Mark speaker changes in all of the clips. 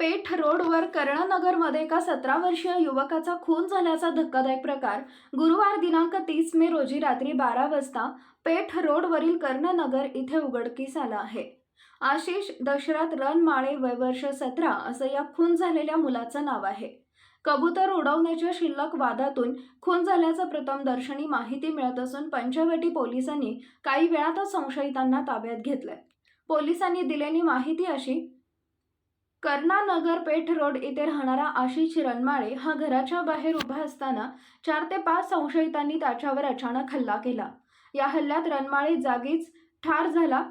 Speaker 1: पेठ रोडवर कर्णनगरमध्ये एका सतरा वर्षीय युवकाचा खून झाल्याचा धक्कादायक प्रकार. गुरुवार दिनांक तीस मे रोजी रात्री बारा वाजता पेठ रोडवरील कर्णनगर इथे उघडकीस आला आहे. आशिष दशरथ रणमाळे वय वर्ष सतरा असं या खून झालेल्या मुलाचं नाव आहे. कबूतर उडवण्याच्या शिल्लक वादातून खून झाल्याचं प्रथमदर्शनी माहिती मिळत असून पंचवटी पोलिसांनी काही वेळातच संशयितांना ताब्यात घेतलंय. पोलिसांनी दिलेली माहिती अशी कर्णानगर पेठ रोड येथे राहणारा आशिष रणमाळे हा घराच्या बाहेर उभा असताना चार ते पाच संशयितांनी त्याच्यावर अचानक हल्ला केला. या हल्ल्यात रणमाळे जागीच ठार झाला.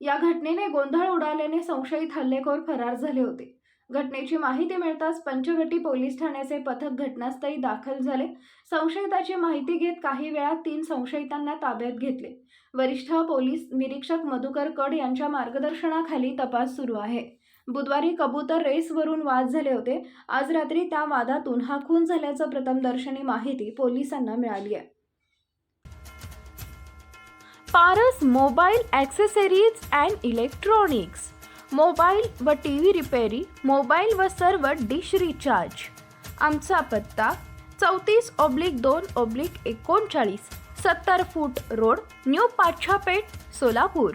Speaker 1: या घटनेने गोंधळ उडाल्याने संशयित हल्लेखोर फरार झाले होते. घटनेची माहिती मिळताच पंचवटी पोलीस ठाण्याचे पथक घटनास्थळी दाखल झाले. संशयिताची माहिती घेत काही वेळात तीन संशयितांना ताब्यात घेतले. वरिष्ठ पोलीस निरीक्षक मधुकर कड यांच्या मार्गदर्शनाखाली तपास सुरू आहे. बुधवारी कबूतर रेसवरून वाद झाले होते. आज रात्री त्या वादातून हा खून झाल्याचं प्रथमदर्शनी माहिती पोलिसांना मिळाली आहे. Paras mobile accessories and electronics. Mobile व टी व्ही रिपेरी मोबाईल व सर्व डिश रिचार्ज. आमचा पत्ता चौतीस ऑब्लिक दोन ऑब्लिक एकोणचाळीस सत्तर foot road new Pachha Peth Solapur.